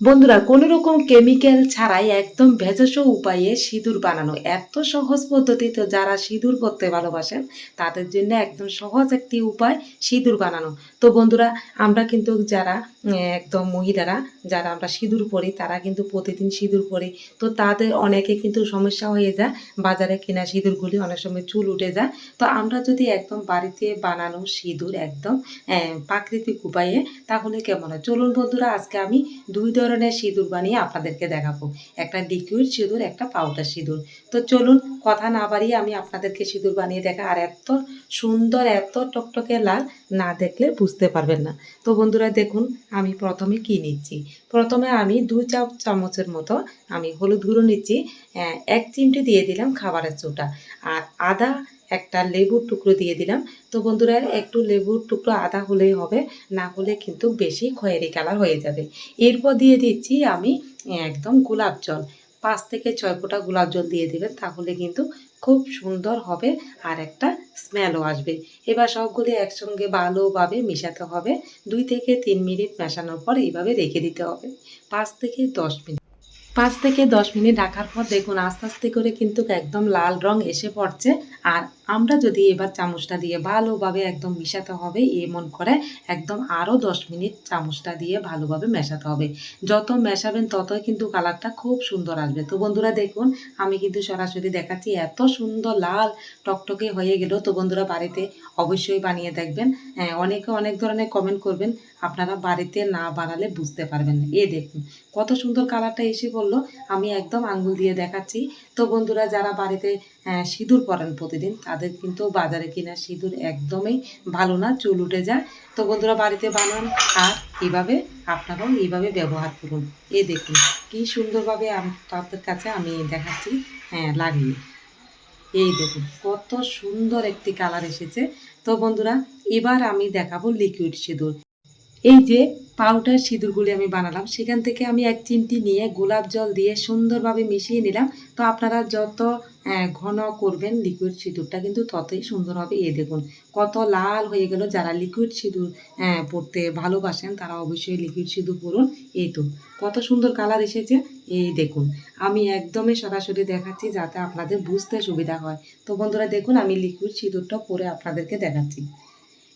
বন্ধুরা, কোনো রকম কেমিক্যাল ছাড়াই একদম ভেষজ উপায়ে সিঁদুর বানানো। এত সহজ পদ্ধতি তো যারা সিঁদুর করতে ভালোবাসেন, তাদের জন্য একদম সহজ একটি উপায় সিঁদুর বানানো। তো বন্ধুরা, আমরা কিন্তু যারা একদম মহিলারা, যারা আমরা সিঁদুর পরি তারা কিন্তু প্রতিদিন সিঁদুর পরি তো তাদের অনেকে কিন্তু সমস্যা হয়ে যায়, বাজারে কেনা সিঁদুরগুলি অনেক সময় চুল উঠে যায়। তো আমরা যদি একদম বাড়িতে বানানো সিঁদুর একদম প্রাকৃতিক উপায়ে, তাহলে কেমন হয়? চলুন বন্ধুরা, আজকে আমি দুই ধরনের সিঁদুর বানিয়ে আপনাদেরকে দেখাবো। একটা লিকুইড সিঁদুর, একটা পাউডার সিঁদুর। তো চলুন, কথা না বাড়িয়ে আমি আপনাদেরকে সিঁদুর বানিয়ে দেখা। আর এত সুন্দর, এত টকটকে লাল না দেখলে বুঝতে পারবেন না। তো বন্ধুরা, দেখুন, আমি প্রথমে কি নিচ্ছি? প্রথমে আমি দু চা চামচের মতো আমি হলুদ গুঁড়ো নিচ্ছি। এক চিমটি দিয়ে দিলাম খাবারের চোটা। আর আদা একটা লেবুর টুকরো দিয়ে দিলাম। তো বন্ধুরা, একটু লেবুর টুকরো আদা হলেই হবে, না হলে কিন্তু বেশি খয়েরি কালার হয়ে যাবে। এরপর দিয়ে দিচ্ছি আমি একদম গোলাপ জল। পাঁচ থেকে ছয় ফোঁটা গোলাপ জল দিয়ে দেবেন, তাহলে কিন্তু খুব সুন্দর হবে আর একটা স্মেলও আসবে। এবার সবগুলি একসঙ্গে ভালোভাবে মেশাতে হবে। দুই থেকে তিন মিনিট মেশানোর পর এইভাবে রেখে দিতে হবে। পাঁচ থেকে দশ মিনিট। পাঁচ থেকে দশ মিনিট রাখার পর দেখুন, আস্তে আস্তে করে কিন্তু একদম লাল রং এসে পড়ছে। আর আমরা যদি এবার চামচটা দিয়ে ভালোভাবে একদম মিশাতে হবে এমন করে একদম আরও দশ মিনিট চামচটা দিয়ে ভালোভাবে মেশাতে হবে। যত মেশাবেন ততই কিন্তু কালারটা খুব সুন্দর আসবে। তো বন্ধুরা দেখুন, আমি কিন্তু সরাসরি দেখাচ্ছি, এত সুন্দর লাল টকটকে হয়ে গেল। তো বন্ধুরা বাড়িতে অবশ্যই বানিয়ে দেখবেন। হ্যাঁ অনেকে অনেক ধরনের কমেন্ট করবেন, আপনারা বাড়িতে না বানালে বুঝতে পারবেন না। এ দেখুন, কত সুন্দর কালারটা এসে পড়ল। আমি একদম আঙ্গুল দিয়ে দেখাচ্ছি। তো বন্ধুরা যারা বাড়িতে সিঁদুর পরেন প্রতিদিন, তাদের কিন্তু বাজারে কিনা সিঁদুর একদমই ভালো না, চুল উঠে যায়। তো বন্ধুরা, বাড়িতে বানান আর এভাবে আপনারাও এইভাবে ব্যবহার করুন। এ দেখুন, কি সুন্দরভাবে আপনাদের কাছে আমি দেখাচ্ছি। হ্যাঁ লাগিয়ে। এই দেখুন, কত সুন্দর একটি কালার এসেছে। তো বন্ধুরা, এবার আমি দেখাবো লিকুইড সিঁদুর। এই যে পাউডার সিঁদুরগুলি আমি বানালাম, সেখান থেকে আমি এক চিমটি নিয়ে গোলাপ জল দিয়ে সুন্দরভাবে মিশিয়ে নিলাম। তো আপনারা যত ঘন করবেন লিকুইড সিঁদুরটা কিন্তু ততই সুন্দর হবে। এই দেখুন, কত লাল হয়ে গেল। যারা লিকুইড সিঁদুর পরতে ভালোবাসেন, তারা অবশ্যই লিকুইড সিঁদুর পরুন এই তো, কত সুন্দর কালার এসেছে। এই দেখুন, আমি একদমই সরাসরি দেখাচ্ছি যাতে আপনাদের বুঝতে সুবিধা হয়। তো বন্ধুরা, দেখুন, আমি লিকুইড সিঁদুরটা পরে আপনাদেরকে দেখাচ্ছি।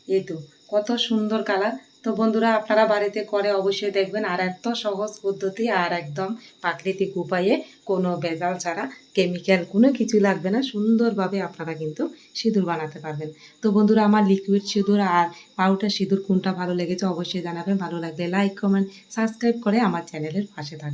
এই তো, কত সুন্দর কালার তো বন্ধুরা, আপনারা বাড়িতে করে অবশ্যই দেখবেন আর এত সহজ পদ্ধতি আর একদম প্রাকৃতিক উপায়ে কোনো ভেজাল ছাড়া কেমিক্যাল কোনো কিছু লাগবে না। সুন্দরভাবে আপনারা কিন্তু সিঁদুর বানাতে পারবেন। তো বন্ধুরা, আমার লিকুইড সিঁদুর আর পাউডার সিঁদুর কোনটা ভালো লেগেছে অবশ্যই জানাবেন। ভালো লাগলে লাইক কমেন্ট সাবস্ক্রাইব করে আমার চ্যানেলের পাশে থাকবেন।